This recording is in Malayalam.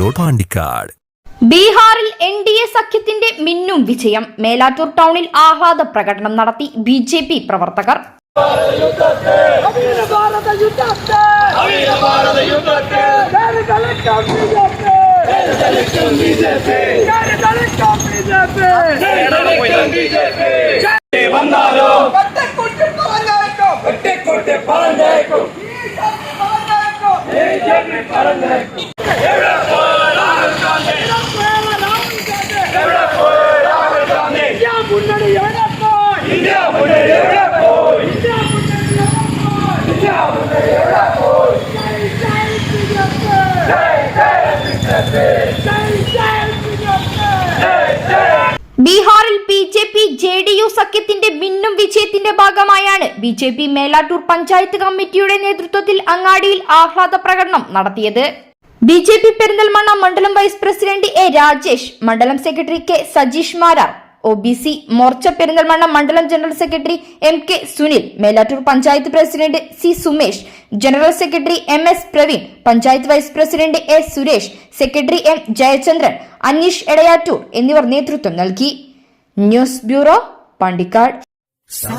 റോഡ് പാണ്ടിക്കാട്. ബീഹാറിൽ എൻ ഡി എ സഖ്യത്തിന്റെ മിന്നും വിജയം. മേലാറ്റൂർ ടൗണിൽ ആഹ്ലാദ പ്രകടനം നടത്തി ബി ജെ പി പ്രവർത്തകർ. ബീഹാറിൽ B J P J D U സഖ്യത്തിന്റെ മിന്നും വിജയത്തിന്റെ ഭാഗമായാണ് B J P Melattur panchayat കമ്മിറ്റിയുടെ നേതൃത്വത്തിൽ അങ്ങാടിയിൽ ആഹ്ലാദ പ്രകടനം നടത്തിയത്. ബി ജെ പി പെരിന്തൽമണ്ണ മണ്ഡലം വൈസ് പ്രസിഡന്റ് എ രാജേഷ് മണ്ഡലം secretary K Sajeesh Marar O B C Morcha Perinthalmanna മണ്ഡലം general secretary M K Sunil Melattur panchayat president C Sumesh general secretary M S Praveen panchayat vice president A Suresh secretary M Jayachandran Aneesh Edayattur എന്നിവർ നേതൃത്വം നൽകി. News bureau Pandikkad. സാ